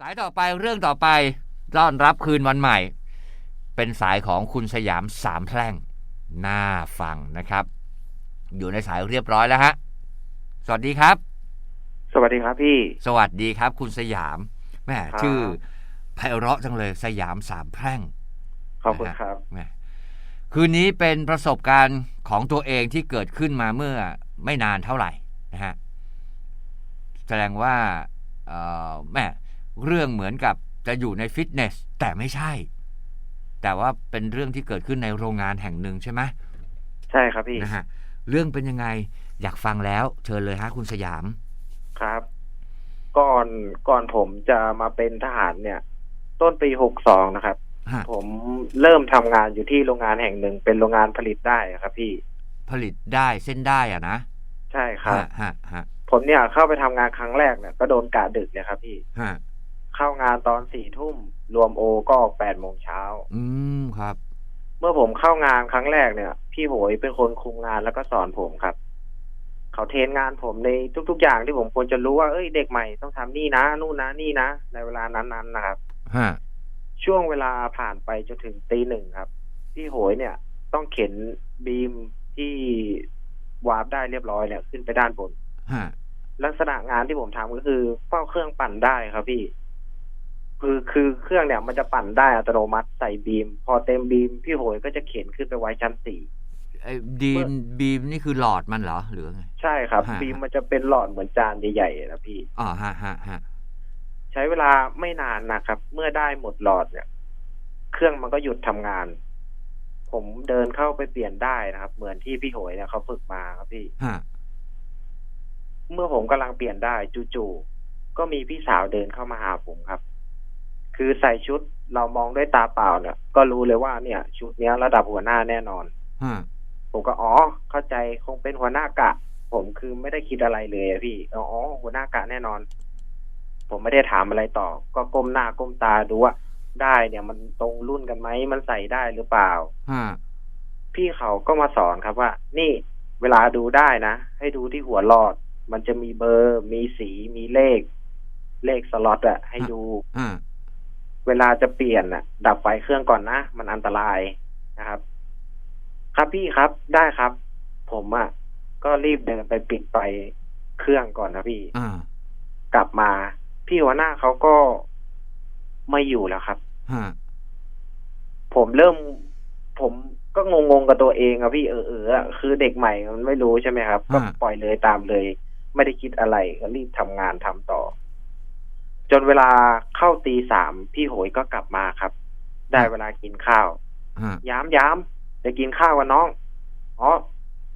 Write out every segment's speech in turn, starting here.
สายต่อไปเรื่องต่อไปต้อนรับคืนวันใหม่ เป็นสายของคุณสยามสามแพร่งน่าฟังนะครับ อยู่ในสายเรียบร้อยแล้วฮะสวัสดีครับ สวัสดีครับพี่ สวัสดีครับ คุณสยามแหม่ครับชื่อไพเราะจังเลยสยามสามแพร่งขอบคุณครับแหม่คืนนี้เป็นประสบการณ์ของตัวเองที่เกิดขึ้นมาเมื่อไม่นานเท่าไหร่นะฮะแสดงว่าเอ่อแม่ เรื่องเหมือนกับจะอยู่ในฟิตเนสแต่ไม่ใช่ แต่ว่าเป็นเรื่องที่เกิดขึ้นในโรงงานแห่งหนึ่งใช่ไหมใช่ครับพี่นะฮะเรื่องเป็นยังไงอยากฟังแล้วเชิญเลยฮะคุณสยามครับ ก่อนก่อนผมจะมาเป็นทหารเนี่ย ต้นปีหกสองนะครับฮะผมเริ่มทำงานอยู่ที่โรงงานแห่งหนึ่ง เป็นโรงงานผลิตได้อะครับ พี่ ผลิตได้เส้นได้อะนะใช่ครับฮะฮะฮะผมเนี่ยเข้าไปทำงานครั้งแรกเนี่ยก็โดนกะดึกเลยครับพี่ฮะ เข้างานตอนสี่ทุ่มรวมโอก็ออกแปดโมงเช้า อืมครับ เมื่อผมเข้างานครั้งแรกเนี่ย พี่โหยเป็นคนคุมงานแล้วก็สอนผมครับ เขาเทรนงานผมในทุก ๆ อย่างที่ผมควรจะรู้ว่าเอ้ยเด็กใหม่ต้องทำนี่นะนู่นนะนี่นะในเวลานั้นๆนะครับฮะช่วงเวลาผ่านไปจนถึงตีหนึ่งครับ พี่โหยเนี่ย ต้องเข็นบีมที่วาร์ปได้เรียบร้อยเนี่ยขึ้นไปด้านบนฮะลักษณะงานที่ผมทำก็คือเฝ้าเครื่องปั่นได้ครับพี่ คือคือเครื่องเนี่ยมันจะปั่นได้อัตโนมัติใส่บีม พอเต็มบีมพี่โหยก็จะเข็นขึ้นไปไว้ชั้นสี่ไอ้ดีมบีมนี่คือหลอดมันเหรอหรือไงใช่ครับ ฮะบีมมันจะเป็นหลอดเหมือนจานใหญ่ๆนะพี่ อ๋อฮะฮะฮะใช้เวลาไม่นานนะครับ เมื่อได้หมดหลอดเนี่ย เครื่องมันก็หยุดทำงาน ผมเดินเข้าไปเปลี่ยนได้นะครับ เหมือนที่พี่โหยเนี่ยเขาฝึกมาครับพี่ ฮะเมื่อผมกำลังเปลี่ยนได้จู่ๆก็มีพี่สาวเดินเข้ามาหาผมครับ คือใส่ชุดเรามองด้วยตาเปล่าเนี่ย ก็รู้เลยว่าเนี่ย ชุดเนี้ยระดับหัวหน้าแน่นอนฮะผมก็อ๋อเข้าใจคงเป็นหัวหน้ากะ ผมคือไม่ได้คิดอะไรเลยอะพี่อ๋อหัวหน้ากะแน่นอน ผมไม่ได้ถามอะไรต่อ ก็ก้มหน้าก้มตาดูว่าได้เนี่ยมันตรงรุ่นกันไหมมันใส่ได้หรือเปล่าฮะพี่เขาก็มาสอนครับว่า นี่เวลาดูได้นะ ให้ดูที่หัวหลอด มันจะมีเบอร์ มีสีมีเลข เลขสล็อตอะให้ดูฮะ เวลาจะเปลี่ยนอะดับไฟเครื่องก่อนนะ มันอันตรายนะครับ ครับพี่ครับได้ครับ ผมอะก็รีบเดินไปปิดไฟเครื่องก่อนนะพี่อ่ากลับมา พี่หัวหน้าเขาก็ไม่อยู่แล้วครับฮะผมเริ่ม ผมก็งงๆกับตัวเองอะพี่เออเอออะคือเด็กใหม่มันไม่รู้ใช่ไหมครับ ก็ปล่อยเลยตามเลย ไม่ได้คิดอะไรก็รีบทำงานทำต่อ จนเวลาเข้าตีสามพี่โหยก็กลับมาครับ ได้เวลากินข้าวฮะย้ำย้ำจะกินข้าวกันน้องอ๋อ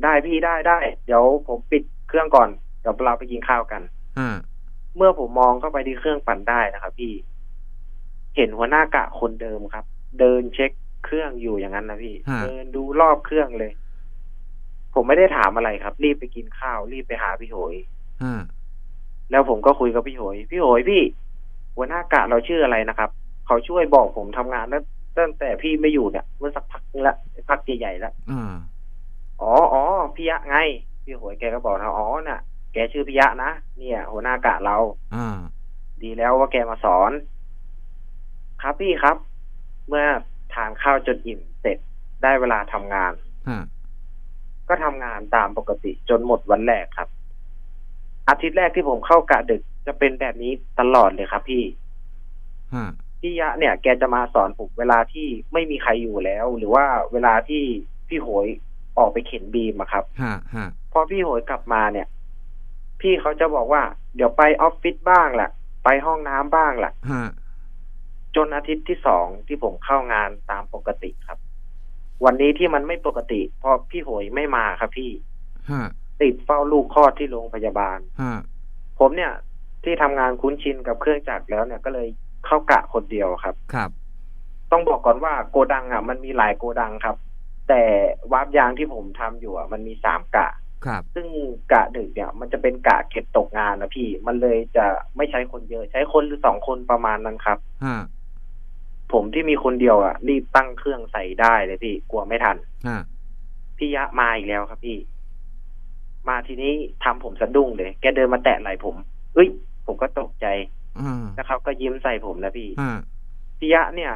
ได้พี่ได้ได้ เดี๋ยวผมปิดเครื่องก่อนเดี๋ยวเราไปกินข้าวกันฮะเมื่อผมมองเข้าไปที่เครื่องปั่นได้นะครับพี่ เห็นหัวหน้ากะคนเดิมครับ เดินเช็คเครื่องอยู่อย่างนั้นนะพี่ฮะเดินดูรอบเครื่องเลย ผมไม่ได้ถามอะไรครับ รีบไปกินข้าว รีบไปหาพี่โหยฮะ แล้วผมก็คุยกับพี่โหย พี่โหยพี่ หัวหน้ากะเราชื่ออะไรนะครับ เขาช่วยบอกผมทำงานตั้งตั้งแต่พี่ไม่อยู่เนี่ยเมื่อสักพักนึงละพักใหญ่ๆแล้วอ่าอ๋ออ๋อพี่ยะไง พี่โหยแกก็บอกนะอ๋อน่ะ แกชื่อพี่ยะนะเนี่ย หัวหน้ากะเราอ่าดีแล้วว่าแกมาสอน ครับพี่ครับ เมื่อทานข้าวจนอิ่มเสร็จได้เวลาทำงานฮะก็ทำงานตามปกติจนหมดวันแรกครับ อาทิตย์แรกที่ผมเข้ากะดึกจะเป็นแบบนี้ตลอดเลยครับพี่ฮะพี่ยะเนี่ย แกจะมาสอนผมเวลาที่ไม่มีใครอยู่แล้ว หรือว่าเวลาที่พี่โหยออกไปเข็นบีมอะครับฮะฮะพอพี่โหยกลับมาเนี่ย พี่เขาจะบอกว่า เดี๋ยวไปออฟฟิศบ้างแหละไปห้องน้ำบ้างแหละฮะจนอาทิตย์ที่สองที่ผมเข้างานตามปกติครับ วันนี้ที่มันไม่ปกติเพราะพี่โหยไม่มาครับพี่ฮะ ติดเฝ้าลูกคลอดที่โรงพยาบาลฮะผมเนี่ยที่ทำงานคุ้นชินกับเครื่องจักรแล้วเนี่ยก็เลยเข้ากะคนเดียวครับ ครับ ต้องบอกก่อนว่าโกดังอะ มันมีหลายโกดังครับ แต่วาร์ปยางที่ผมทำอยู่อะมันมีสามกะ ครับ ซึ่งกะดึกเนี่ย มันจะเป็นกะเก็บตกงานนะพี่ มันเลยจะไม่ใช้คนเยอะ ใช้คนหรือสองคนประมาณนั้นครับฮะผมที่มีคนเดียวอะรีบตั้งเครื่องใส่ได้เลยพี่ กลัวไม่ทันฮะพี่ยะมาอีกแล้วครับพี่ มาทีนี้ทำผมสะดุ้งเลย แกเดินมาแตะไหล่ผมเอ้ย ผมก็ตกใจอืมแล้วเขาก็ยิ้มใส่ผมนะพี่อืมพี่ยะเนี่ย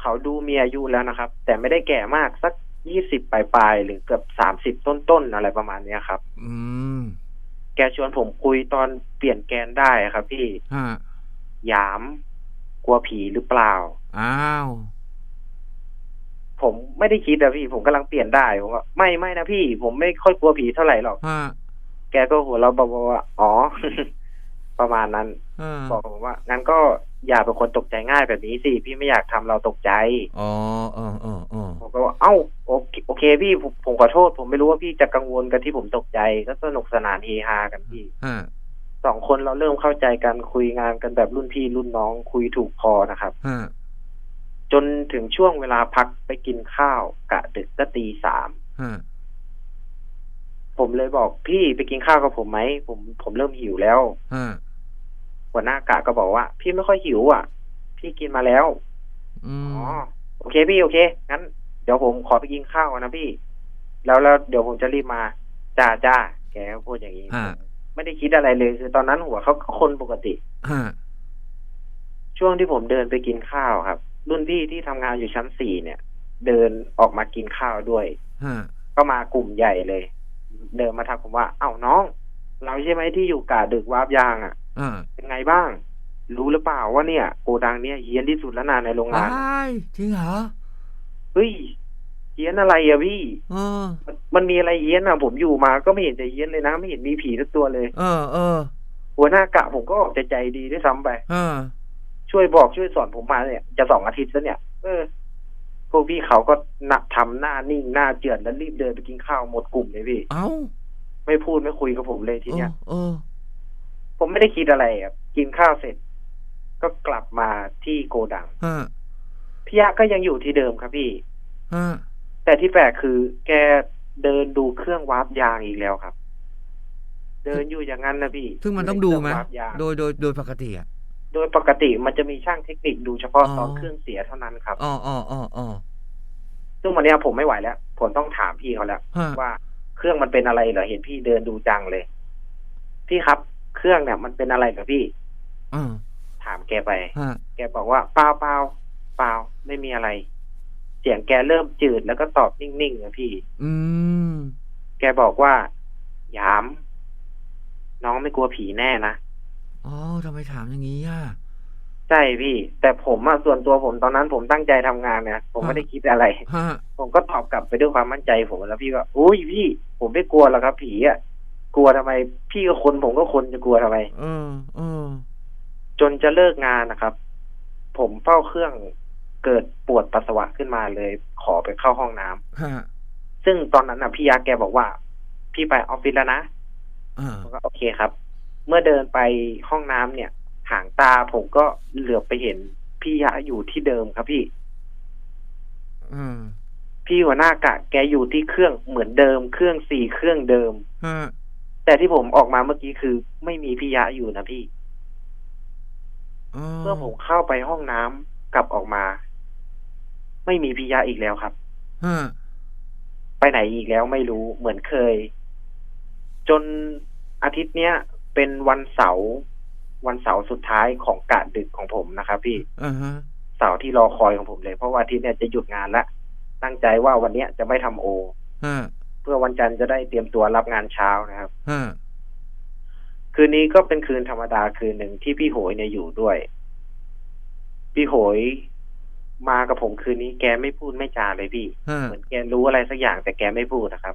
เขาดูมีอายุแล้วนะครับ แต่ไม่ได้แก่มากสักยี่สิบปลายๆหรือเกือบสามสิบต้นๆอะไรประมาณเนี้ยครับ อืมแกชวนผมคุยตอนเปลี่ยนแกนได้อะครับ พี่ฮะหยาม กลัวผีหรือเปล่า อ้าว ผมไม่ได้คิดอะพี่ผมกำลังเปลี่ยนได้ผมว่าไม่ไม่นะพี่ ผมไม่ค่อยกลัวผีเท่าไหร่หรอกฮะแกก็หัวเราะบอกว่าอ๋อ ประมาณนั้นเออบอกผมว่างั้นก็อย่าเป็นคนตกใจง่ายแบบนี้สิพี่ไม่อยากทำเราตกใจอ๋อเออเออเออผมก็ว่าเอ้าโอเคโอเคพี่ผมผมขอโทษ ผมไม่รู้ว่าพี่จะกังวลกันที่ผมตกใจก็สนุกสนานเฮฮากันพี่ฮะสองคนเราเริ่มเข้าใจกันคุยงานกันแบบรุ่นพี่รุ่นน้องคุยถูกคอนะครับฮะ จนถึงช่วงเวลาพักไปกินข้าวกะดึกก็ตีสามฮะผมเลยบอกพี่ไปกินข้าวกับผมไหมผมผมเริ่มหิวแล้วฮะหัวหน้ากะก็บอกว่า พี่ไม่ค่อยหิว อะ พี่กินมาแล้วอืมอ๋อโอเคพี่โอเคงั้น เดี๋ยวผมขอไปกินข้าวก่อนนะพี่ แล้วแล้วเดี๋ยวผมจะรีบมาจ้าจ้าแกก็พูดอย่างนี้ฮะไม่ได้คิดอะไรเลยคือตอนนั้นหัวเขาก็คนปกติฮะช่วงที่ผมเดินไปกินข้าวครับ รุ่นพี่ที่ทำงานอยู่ชั้นสี่เนี่ย เดินออกมากินข้าวด้วยฮะก็มากลุ่มใหญ่เลย เดินมาทักผมว่า เอ้าน้อง เราใช่ไหมที่อยู่กาดึกวาบยางอะอ่าเป็นไงบ้าง รู้หรือเปล่าว่าเนี่ยโกดังเนี่ยเฮี้ยนที่สุดแล้วนาในโรงงานว้ายจริงเหรอเฮ้ยเฮี้ยนอะไรอะพี่เออมันมันมีอะไรเฮี้ยนอะผมอยู่มาก็ไม่เห็นจะเฮี้ยนเลยนะ ไม่เห็นมีผีสักตัวเลย เออเออหัวหน้ากะผมก็ออกจะใจดีด้วยซ้ำไป เออ ช่วยบอกช่วยสอนผมมาเนี่ย จะสองอาทิตย์แล้วเนี่ย เออพวกพี่เขาก็นักทำหน้านิ่งหน้าเจือนแล้วรีบเดินไปกินข้าวหมดกลุ่มเลยพี่ เอ้า ไม่พูดไม่คุยกับผมเลยทีเนี้ยเออ ผมไม่ได้คิดอะไรอะกินข้าวเสร็จ ก็กลับมาที่โกดังฮะพี่ยะก็ยังอยู่ที่เดิมครับพี่ฮะแต่ที่แปลกคือแกเดินดูเครื่องวาร์ปยางอีกแล้วครับ เดินอยู่อย่างนั้นนะพี่ ซึ่งมันต้องดูไหมเครื่วาร์ปยางโดยโดยโดยปกติอะ โดยปกติมันจะมีช่างเทคนิคดูเฉพาะอ๋อตอนเครื่องเสียเท่านั้นครับอ๋ออ๋ออ๋ออ๋อซึ่งวันเนี้ยผมไม่ไหวแล้ว ผมต้องถามพี่เขาแล้วฮะว่าเครื่องมันเป็นอะไรเหรอเห็นพี่เดินดูจังเลย พี่ครับ เครื่องเนี่ยมันเป็นอะไรเหรอพี่อ่าถามแกไปฮะแกบอกว่าเปล่าเปล่าเปล่าไม่มีอะไร เสียงแกเริ่มจืดแล้วก็ตอบนิ่งๆนะพี่ อืมแกบอกว่า ยาม น้องไม่กลัวผีแน่นะ อ๋อทำไมถามอย่างนี้อะใช่พี่ แต่ผมอะส่วนตัวผมตอนนั้นผมตั้งใจทำงานเนี่ยผมไม่ได้คิดอะไร ฮะผมก็ตอบกลับไปด้วยความมั่นใจผมแล้วพี่ว่าอุ้ยพี่ผมไม่กลัวหรอกครับผีอะกลัวทำไม พี่ก็คนผมก็คนจะกลัวทำไมเออเออจนจะเลิกงานนะครับ ผมเฝ้าเครื่องเกิดปวดปัสสาวะขึ้นมาเลย ขอไปเข้าห้องน้ำฮะซึ่งตอนนั้นน่ะพี่ยักษ์แกบอกว่า พี่ไปออฟฟิศแล้วนะอ่าผมก็โอเคครับ เมื่อเดินไปห้องน้ำเนี่ย หางตาผมก็เหลือบไปเห็นพี่ยะอยู่ที่เดิมครับพี่ อืม พี่หัวหน้ากะ แกอยู่ที่เครื่องเหมือนเดิม เครื่องสี่เครื่องเดิมฮะแต่ที่ผมออกมาเมื่อกี้คือ ไม่มีพี่ยะอยู่นะพี่อ๋อเมื่อผมเข้าไปห้องน้ำกลับออกมา ไม่มีพี่ยะอีกแล้วครับฮะไปไหนอีกแล้วไม่รู้เหมือนเคย จนอาทิตย์เนี้ย เป็นวันเสาร์วันเสาร์สุดท้ายของกะดึกของผมนะครับ พี่อ่าฮะเสาร์ที่รอคอยของผมเลย เพราะว่าอาทิตย์เนี้ยจะหยุดงานละตั้งใจว่าวันเนี้ยจะไม่ทำโอฮะเพื่อวันจันทร์จะได้เตรียมตัวรับงานเช้านะครับฮะคืนนี้ก็เป็นคืนธรรมดาคืนหนึ่งที่พี่โหยเนี่ยอยู่ด้วย พี่โหยมากับผมคืนนี้แกไม่พูดไม่จาเลยพี่ฮะเหมือนแกรู้อะไรสักอย่างแต่แกไม่พูดนะครับ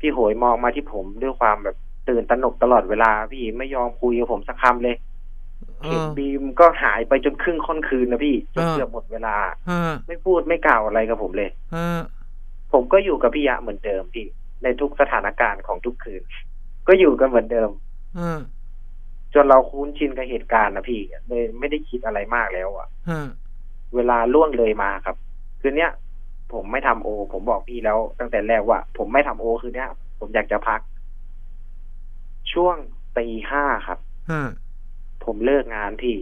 พี่โหยมองมาที่ผมด้วยความแบบ ตื่นตระหนกตลอดเวลาพี่ไม่ยอมคุยกับผมสักคำเลยเอเข็มอบีมก็หายไปจนครึ่งค่อนคืนนะพี่จนอ่าเกือบหมดเวลาฮะไม่พูดไม่กล่าวอะไรกับผมเลยฮะผมก็อยู่กับพี่ยะเหมือนเดิมพี่ ในทุกสถานการณ์ของทุกคืน ก็อยู่กันเหมือนเดิมฮะจนเราคุ้นชินกับเหตุการณ์นะพี่เลยไม่ได้คิดอะไรมากแล้วอะฮะเวลาล่วงเลยมาครับ คืนเนี้ยผมไม่ทำโอ ผมบอกพี่แล้วตั้งแต่แรกว่า ผมไม่ทำโอคืนเนี้ย ผมอยากจะพัก ช่วงตีห้าครับฮะผมเลิกงานพี่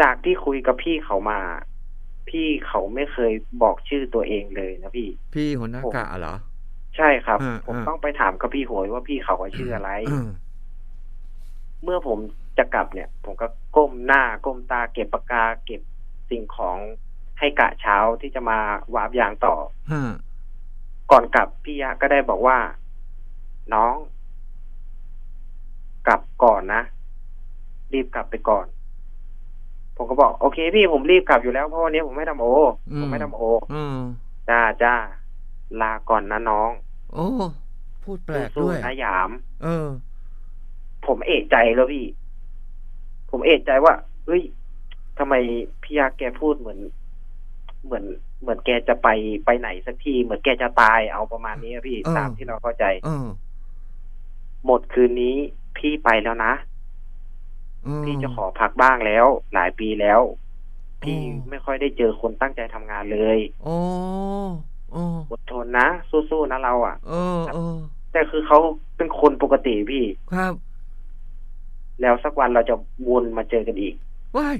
จากที่คุยกับพี่เขามา พี่เขาไม่เคยบอกชื่อตัวเองเลยนะพี่ พี่หัวหน้ากะเหรอ ใช่ครับอ่าผมอ่าต้องไปถามกับพี่โหยว่าพี่เขาว่าชื่ออะไรอืมเมื่อผมจะกลับเนี่ย ผมก็ก้มหน้าก้มตาเก็บปากกาเก็บสิ่งของให้กะเช้าที่จะมาวาบยางต่อฮะก่อนกลับพี่ยะก็ได้บอกว่า น้อง กลับก่อนนะ รีบกลับไปก่อน ผมก็บอกโอเคพี่ผมรีบกลับอยู่แล้วเพราะวันนี้ผมไม่ทำโอ ผมไม่ทำโอ อืมจ้าจ้าลาก่อนนะน้อง โอ้พูดแปลกสู้ด้วยๆนะหยาม เออ ผมเอะใจแล้วพี่ ผมเอะใจว่าเฮ้ยทำไมพี่ยาแกพูดเหมือน เหมือน เหมือนแกจะไปไปไหนสักทีเหมือนแกจะตายเอาประมาณนี้อะพี่เออตามที่เราเข้าใจเออ หมดคืนนี้พี่ไปแล้วนะเออพี่จะขอพักบ้างแล้ว หลายปีแล้ว พี่อ๋อไม่ค่อยได้เจอคนตั้งใจทำงานเลยโอ้โอ้อดทนนะสู้ๆนะเราอะเออเออแต่คือเขาเป็นคนปกติพี่ครับ แล้วสักวันเราจะวนมาเจอกันอีกว้าย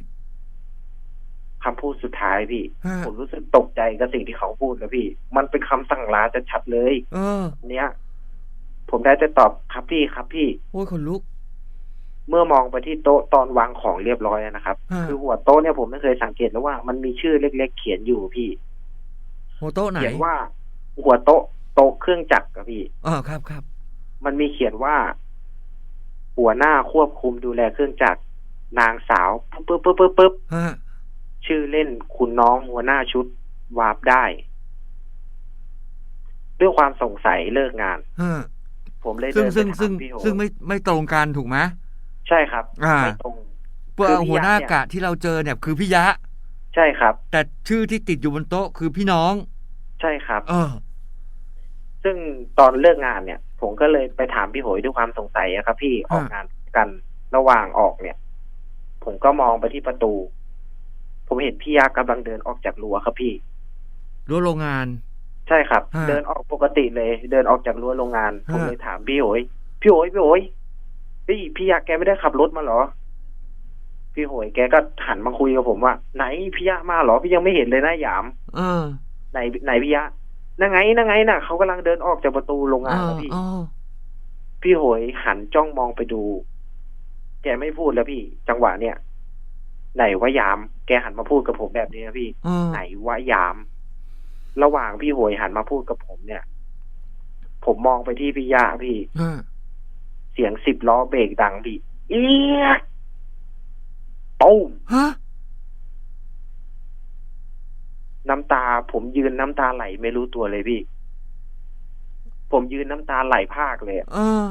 คำพูดสุดท้ายพี่ฮะผมรู้สึกตกใจกับสิ่งที่เขาพูดแล้วพี่ มันเป็นคำสั่งลาจะชัดๆเลยเออเนี้ย ผมได้แต่ตอบครับพี่ครับพี่โอ้ยคนลุก เมื่อมองไปที่โต๊ะตอนวางของเรียบร้อยแล้วนะครับฮะคือหัวโต๊ะเนี่ยผมไม่เคยสังเกตแล้วว่ามันมีชื่อเล็ก ๆ เขียนอยู่พี่โมโต๊ะไหนเขียนว่า หัวโต๊ะโต๊ะเครื่องจักรครับพี่เออครับครับมันมีเขียนว่า หัวหน้าควบคุมดูแลเครื่องจักรนางสาวปึ๊บปึ๊บปึ๊บปึ๊บฮะชื่อเล่นคุณน้องหัวหน้าชุดวาร์ปได้ ด้วยความสงสัยเลิกงานฮะ ผมเลยซึ่งเดินซึ่งไปซึ่งถามพี่โหซึ่งไม่ไม่ตรงกันถูกไหมใช่ครับอ่าไม่ตรงเพื่อคือพี่หัวหน้ายักษ์เนี่ยกะที่เราเจอเนี่ยคือพี่ยะ ใช่ครับ แต่ชื่อที่ติดอยู่บนโต๊ะคือพี่น้อง ใช่ครับ เออ ซึ่งตอนเลิกงานเนี่ย ผมก็เลยไปถามพี่โหยด้วยความสงสัยอะครับ พี่ออกงานกันระหว่างออกเนี่ย ผมก็มองไปที่ประตู ผมเห็นพี่ยากำลังเดินออกจากรั้วครับพี่รั้วโรงงาน ใช่ครับ ฮะ เดินออกปกติเลย เดินออกจากรั้วโรงงานฮะผมเลยถามพี่โหยพี่โหยพี่โหยพี่พี่ยาแกไม่ได้ขับรถมาเหรอ พี่โหยแกก็หันมาคุยกับผมว่า ไหนพี่ยะมาเหรอพี่ยังไม่เห็นเลยนะหยาม เออไหนไหนพี่ยะนั่งไงนั่งไงน่ะเขากำลังเดินออกจากประตูโรงานเองอแล้วพี่ เออพี่โหยหันจ้องมองไปดู แกไม่พูดแล้วพี่ จังหวะเนี่ย ไหนว่ายาม แกหันมาพูดกับผมแบบนี้นะพี่ เออไหนว่ายาม ระหว่างพี่โหยหันมาพูดกับผมเนี่ย ผมมองไปที่พี่ยาพี่ฮะเสียงสิบล้อเบรกดังพี่เอียดตุ้มฮะน้ำตา ผมยืนน้ำตาไหลไม่รู้ตัวเลยพี่ ผมยืนน้ำตาไหลภาคเลยอะเออ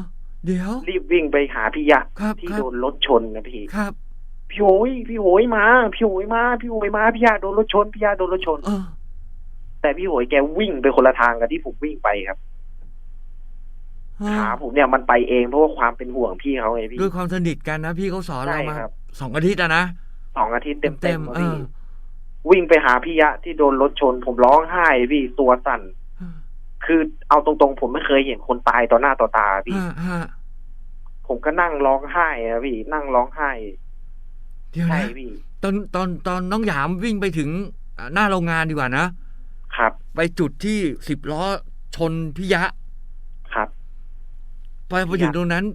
เดี๋ยว รีบวิ่งไปหาพี่ยะครับที่ครับโดนรถชนนะพี่ครับพี่โหยพี่โหยมา พี่โหยมา พี่โหยมา พี่ยาโดนรถชน พี่ยาโดนรถชน เออ แต่พี่โหยแกวิ่งไปคนละทางกับที่ผมวิ่งไปครับฮะขาผมเนี่ยมันไปเองเพราะว่าความเป็นห่วงพี่เขาไงพี่ด้วยความสนิทกันนะพี่เขาสอนใช่เรามาครับสองอาทิตย์อะนะสองอาทิตย์เต็มเต็เต็มมๆเอพี่อวิ่งไปหาพี่ยะที่โดนรถชน ผมร้องไห้พี่ตัวสั่นคือเอาตรงๆ ผมไม่เคยเห็นคนตายต่อหน้าต่อตาพี่ฮะฮะผมก็นั่งร้องไห้นะพี่นั่งร้องไห้เดี๋ยวใช่นะพี่ ตอนตอนตอนน้องหยามวิ่งไปถึงอ่าหน้าโรงงานดีกว่านะ ครับ ไปจุดที่สิบล้อชนพิยะ ครับพอไปถึงตรงนั้น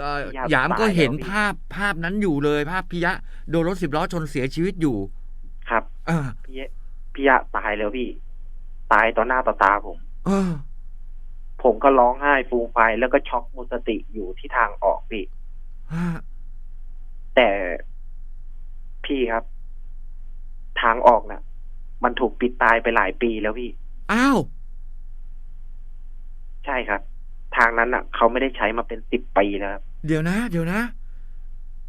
เอ่อพิยะหยามก็ตายแล้วเห็นพี่ภาพภาพนั้นอยู่เลย ภาพพิยะโดนรถสิบล้อชนเสียชีวิตอยู่ ครับอ่าพี่ยะพี่ยะตายแล้วพี่ ตายต่อหน้าต่อตาผมเออผมก็ร้องไห้ฟูมไฟายแล้วก็ช็อกหมดสติอยู่ที่ทางออกพี่ฮะแต่พี่ครับ ทางออกน่ะ มันถูกปิดตายไปหลายปีแล้วพี่ อ้าว ใช่ครับ ทางนั้นน่ะ เขาไม่ได้ใช้มาเป็นสิบปีแล้วครับเดี๋ยวนะ เดี๋ยวนะ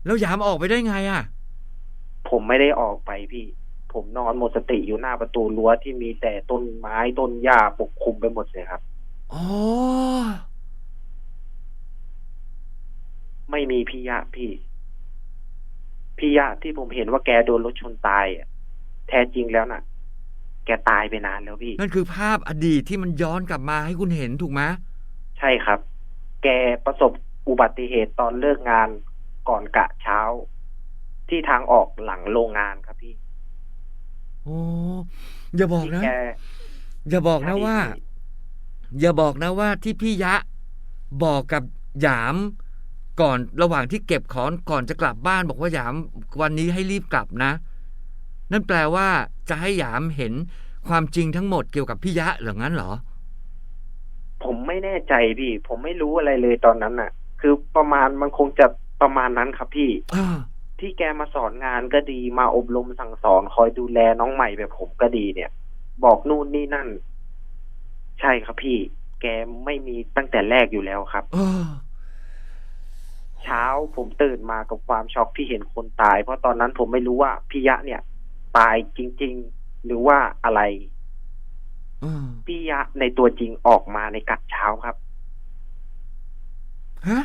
แล้วหยามออกไปได้ไงอะ ผมไม่ได้ออกไปพี่ ผมนอนหมดสติอยู่หน้าประตูรั้วที่มีแต่ต้นไม้ต้นหญ้าปกคลุมไปหมดเลยครับ อ๋อ ไม่มีพี่ยะพี่ พี่ยะที่ผมเห็นว่าแกโดนรถชนตายอะแท้จริงแล้วน่ะ แกตายไปนานแล้วพี่ นั่นคือภาพอดีตที่มันย้อนกลับมาให้คุณเห็นถูกไหมใช่ครับ แกประสบอุบัติเหตุตอนเลิกงานก่อนกะเช้า ที่ทางออกหลังโรงงานครับพี่ โอ้อย่าบอกที่นะแก อย่าบอกนะใช่ว่าพี่อย่าบอกนะว่าที่พี่ยะบอกกับหยามก่อนระหว่างที่เก็บของก่อนจะกลับบ้านบอกว่าหยามวันนี้ให้รีบกลับนะ นั่นแปลว่าจะให้หยามเห็นความจริงทั้งหมดเกี่ยวกับพี่ยะเหรืองั้นเหรอ ผมไม่แน่ใจพี่ ผมไม่รู้อะไรเลยตอนนั้นน่ะ คือประมาณมันคงจะประมาณนั้นครับพี่เออที่แกมาสอนงานก็ดีมาอบรมสั่งสอน คอยดูแลน้องใหม่แบบผมก็ดีเนี่ย บอกนู่นนี่นั่น ใช่ครับพี่ แกไม่มีตั้งแต่แรกอยู่แล้วครับ เออ เช้าผมตื่นมากับความช็อกที่เห็นคนตาย เพราะตอนนั้นผมไม่รู้ว่าพิยะเนี่ย ตายจริง ๆ หรือว่าอะไรเออพิยะในตัวจริงออกมาในกัดเช้าครับฮะ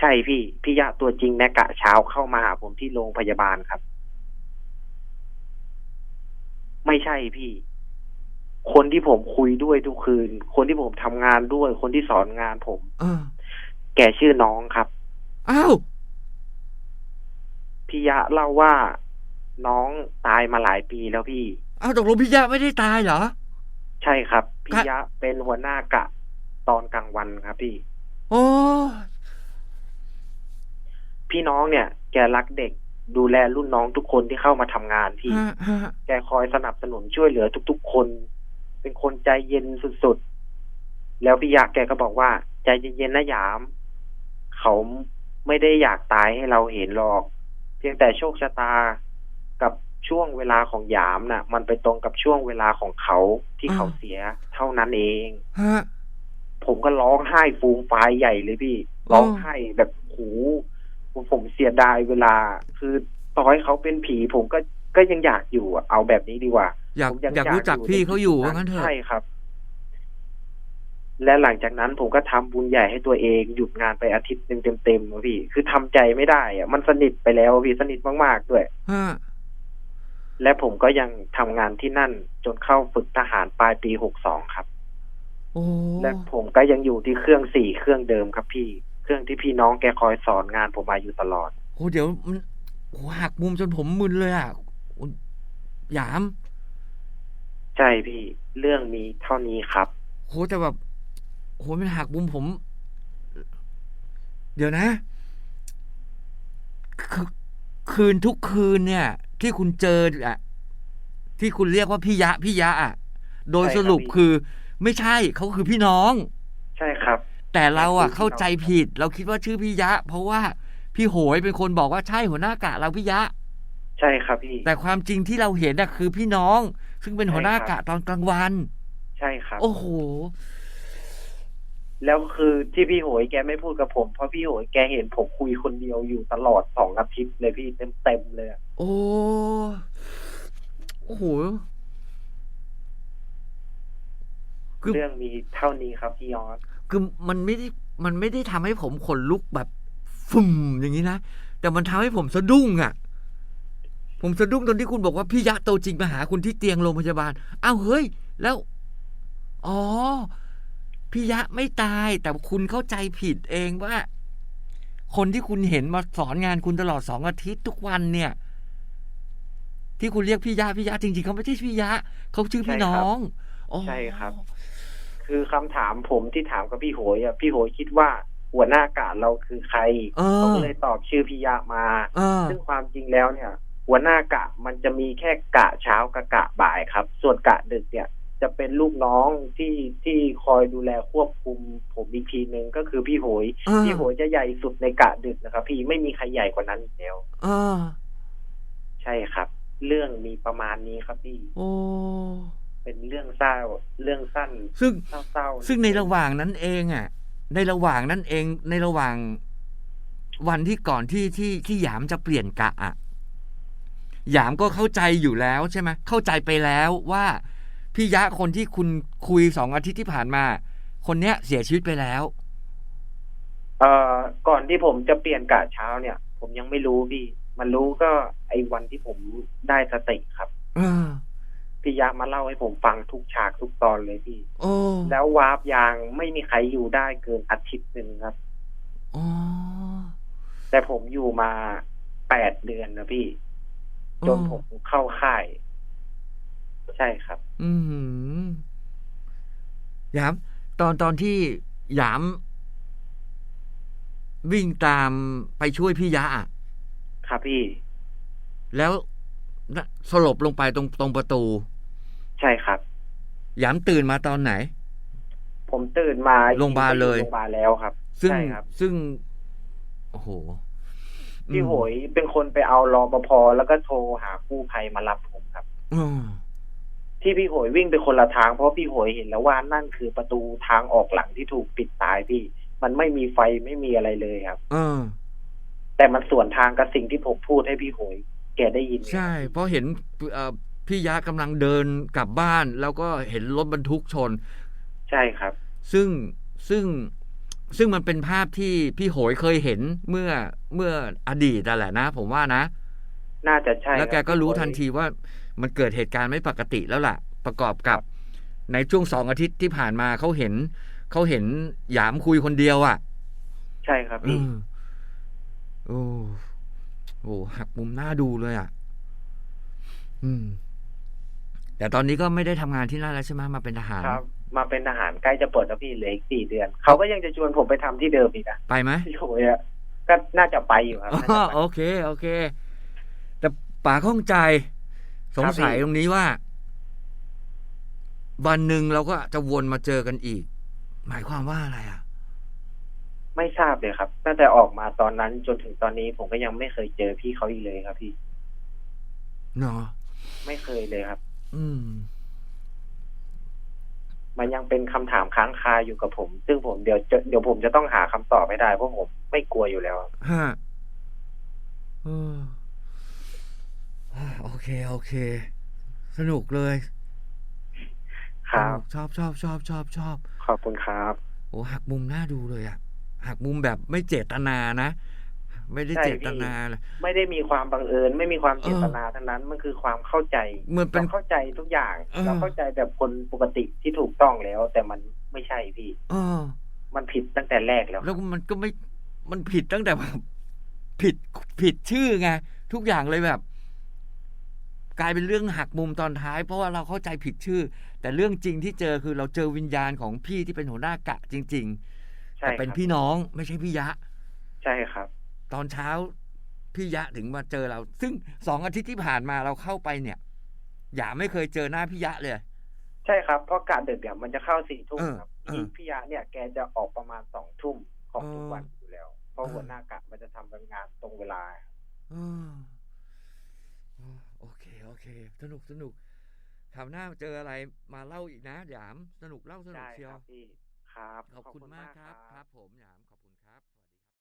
ใช่พี่พิยะตัวจริงในกะเช้าเข้ามาหาผมที่โรงพยาบาลครับ ไม่ใช่พี่ คนที่ผมคุยด้วยทุกคืน คนที่ผมทำงานด้วย คนที่สอนงานผมเออแกชื่อน้องครับ อ้าวพิยะเล่าว่า น้องตายมาหลายปีแล้วพี่ อ้าวตกลงพี่ยะไม่ได้ตายเหรอ ใช่ครับพิยะเป็นหัวหน้ากะตอนกลางวันครับพี่ โอ้พี่น้องเนี่ย แกรักเด็กดูแลรุ่นน้องทุกคนที่เข้ามาทำงานพี่ฮะฮะแกคอยสนับสนุนช่วยเหลือทุกๆคน เป็นคนใจเย็นสุดๆ แล้วพี่ยะแกก็บอกว่า ใจเย็นๆนะหยาม เขาไม่ได้อยากตายให้เราเห็นหรอก เพียงแต่โชคชะตา กับช่วงเวลาของหยามน่ะ มันไปตรงกับช่วงเวลาของเขาที่เขาเสียเท่านั้นเองฮะผมก็ร้องไห้ฟูมฟายใหญ่เลยพี่ ร้องไห้แบบโหผมผมเสียดายเวลา คือต่อให้เขาเป็นผี ผมก็ก็ยังอยากอยู่อะเอาแบบนี้ดีกว่า อยากผมยังอยากรู้จักพี่เขาอยู่ว่างั้นเถอะใช่ครับ และหลังจากนั้นผมก็ทำบุญใหญ่ให้ตัวเองหยุดงานไปอาทิตย์หนึ่งเต็มๆอะพี่ คือทำใจไม่ได้อะมันสนิทไปแล้วอะพี่สนิทมากๆด้วยฮะ และผมก็ยังทำงานที่นั่นจนเข้าฝึกทหารปลายปีหกสองครับโอ้และผมก็ยังอยู่ที่เครื่องสี่เครื่องเดิมครับพี่ เครื่องที่พี่น้องแกคอยสอนงานผมมาอยู่ตลอดโหเดี๋ยวมันโหหักมุมจนผมมึนเลยอะโอ้หยาม ใช่พี่ เรื่องมีเท่านี้ครับโหแต่แบบโหมันหักมุมผม เดี๋ยวนะ คือคืนทุกคืนเนี่ย ที่คุณเจออะที่คุณเรียกว่าพี่ยะพี่ยะอะโดยใช่คสรับรุปพี่คือไม่ใช่เขาคือพี่น้อง ใช่ครับ แต่เราอะคือพี่น้องเข้าใจผิด เราคิดว่าชื่อพี่ยะ เพราะว่าพี่โหยเป็นคนบอกว่าใช่หัวหน้ากะเราพี่ยะ ใช่ครับพี่ แต่ความจริงที่เราเห็นน่ะคือพี่น้อง ซึ่งเป็นหัวหน้ากะตอนกลางวัน ใช่ครับ โอ้โห แล้วคือที่พี่โหยแกไม่พูดกับผม เพราะพี่โหยแกเห็นผมคุยคนเดียวอยู่ตลอดสองอาทิตย์เลยพี่เต็มเต็มๆเลยอะโอ้โอ้โหคือเรื่องมีเท่านี้ครับพี่ยอดคือมันไม่ได้มันไม่ได้ทำให้ผมขนลุกแบบฟุ่มอย่างนี้นะ แต่มันทำให้ผมสะดุ้งอะ่ะ ผมสะดุ้งตอนที่คุณบอกว่าพี่ยะโตวจริงมาหาคุณที่เตียงโรงพยาบาลอ้าวเฮ้ย แล้ว อ๋อ พี่ยะไม่ตายแต่คุณเข้าใจผิดเองว่า คนที่คุณเห็นมาสอนงานคุณตลอดสองอาทิตย์ทุกวันเนี่ย ที่คุณเรียกพี่ยะพี่ยะจริงๆเขาไม่ใช่พี่ยะเขาชื่อพี่น้องอ๋อใช่ครับ คือคำถามผมที่ถามกับพี่โหยอะพี่โหยคิดว่าหัวหน้ากะเราคือใครเอเขาอก็เลยตอบชื่อพิยะมาเออซึ่งความจริงแล้วเนี่ย หัวหน้ากะมันจะมีแค่กะเช้ากับกะบ่ายครับ ส่วนกะดึกเนี่ย จะเป็นลูกน้องที่ที่คอยดูแลควบคุม ผมอีกทีหนึ่งก็คือพี่โหยเออพี่โหยจะใหญ่สุดในกะดึกนะครับ พี่ไม่มีใครใหญ่กว่านั้นอีกแล้วเออใช่ครับ เรื่องมีประมาณนี้ครับพี่ โอ้เป็นเรื่องเศร้าเรื่องสั้น ซึ่งเศร้าๆซึ่งในระหว่างนั้นเองอะ ในระหว่างนั้นเอง ในระหว่าง วันที่ก่อนที่ที่ที่หยามจะเปลี่ยนกะอะหยามก็เข้าใจอยู่แล้วใช่ไหมเข้าใจไปแล้วว่า พี่ยะคนที่คุณคุยสองอาทิตย์ที่ผ่านมา คนเนี้ยเสียชีวิตไปแล้วเอ่อก่อนที่ผมจะเปลี่ยนกะเช้าเนี่ย ผมยังไม่รู้พี่ มันรู้ก็ไอ้วันที่ผมได้สติครับเออพี่ยะมาเล่าให้ผมฟังทุกฉากทุกตอนเลยพี่ โอ้แล้ววาร์ปยางไม่มีใครอยู่ได้เกินอาทิตย์หนึ่งครับอ๋อแต่ผมอยู่มาแปดเดือนนะพี่ จนผมเข้าค่าย ใช่ครับ อืมหยาม ตอนตอนที่หยาม วิ่งตามไปช่วยพี่ยะอะครับพี่ แล้วนะสลบลงไปตรงตรงประตู ใช่ครับ หยามตื่นมาตอนไหน ผมตื่นมาโรงพยาบาลเลยโรงพยาบาลแล้วครับ ซึ่งใช่ครับซึ่ง โอ้โหพี่อืมโหยเป็นคนไปเอารอปภแล้วก็โทรหากู้ภัยมารับผมครับอืม ที่พี่โหยวิ่งไปคนละทางเพราะพี่โหยเห็นแล้วว่านั่นคือประตูทางออกหลังที่ถูกปิดตายพี่ มันไม่มีไฟไม่มีอะไรเลยครับเออแต่มันส่วนทางกับสิ่งที่ผมพูดให้พี่โหย แกได้ยิน ใช่ เพราะเห็นเอ่อพี่ยะกำลังเดินกลับบ้าน แล้วก็เห็นรถบรรทุกชน ใช่ครับ ซึ่งซึ่งซึ่งมันเป็นภาพที่พี่โหยเคยเห็นเมื่อเมื่ออดีตนั่นแหละนะ ผมว่านะ น่าจะใช่แล้วแกครับก็รู้พี่โหยทันทีว่า มันเกิดเหตุการณ์ไม่ปกติแล้วล่ะ ประกอบกับในช่วงสองอาทิตย์ที่ผ่านมาเขาเห็นเขาเห็นหยามคุยคนเดียวอะ่ะ ใช่ครับเอพี่อโอ้โหหักมุมหน้าดูเลยอะ่ะ อืม แต่ตอนนี้ก็ไม่ได้ทำงานที่นั่นแล้วใช่ไหมมาเป็นทหารครับ มาเป็นทหารใกล้จะเปิดแล้วพี่เหลืออีกสี่เดือนเขาก็ยังจะชวนผมไปทำที่เดิมอีกนะไปไหมพี่โหยอะก็น่าจะไปอยู่ครับอ๋น่าจะอไปโอเค โอเค แต่ป๋าข้องใจ สงสัยครับพี่ตรงนี้ว่า วันหนึ่งเราก็จะวนมาเจอกันอีก หมายความว่าอะไรอะ ไม่ทราบเลยครับตั้งแต่ออกมาตอนนั้นจนถึงตอนนี้ ผมก็ยังไม่เคยเจอพี่เขาอีกเลยครับ พี่เนาะไม่เคยเลยครับ อืม มันยังเป็นคำถามค้างคาอยู่กับผม ซึ่งผมเดี๋ยวจะเดี๋ยวผมจะต้องหาคำตอบไม่ได้เพราะผมไม่กลัวอยู่แล้วฮะเอออ่า โอเค โอเค สนุกเลยครับสนุกชอบชอบชอบชอบชอบขอบคุณครับ โอ้หักมุมน่าดูเลยอะ หักมุมแบบไม่เจตนานะ ไม่ได้ใช่เจพี่ตนาเลยไม่ได้มีความบังเอิญ ไม่มีความเจตนาทั้งนั้น มันคือความเข้าใจเหมือนเป็นเราเข้าใจทุกอย่างเออเราเข้าใจแบบคนปกติที่ถูกต้องแล้ว แต่มันไม่ใช่พี่เออมันผิดตั้งแต่แรกแล้ว แล้วมันก็ไม่ มันผิดตั้งแต่แบบผิดผิดชื่อไงทุกอย่างเลยแบบ กลายเป็นเรื่องหักมุมตอนท้าย เพราะว่าเราเข้าใจผิดชื่อ แต่เรื่องจริงที่เจอคือเราเจอวิญญาณของพี่ที่เป็นหัวหน้ากะจริงๆใช่แต่เป็นครับพี่น้องไม่ใช่พี่ยะ ใช่ครับ ตอนเช้าพี่ยะถึงมาเจอเรา ซึ่งสองอาทิตย์ที่ผ่านมาเราเข้าไปเนี่ย อย่าไม่เคยเจอหน้าพี่ยะเลย ใช่ครับเพราะการดึกเนี่ยมันจะเข้าสี่ทุ่มเออครับเออพี่พี่ยะเนี่ยแกจะออกประมาณสองทุ่มของทุกเออวันอยู่แล้ว เพราะเออหัวหน้ากะมันจะทำงานตรงเวลาเออโอ เคโอเค สนุกสนุกคราวหน้าเจออะไรมาเล่าอีกนะหยาม สนุกเล่าสนุกได้เชียควรับพี่ครับ ขอบคุณมากครับ ครับ ผมหยาม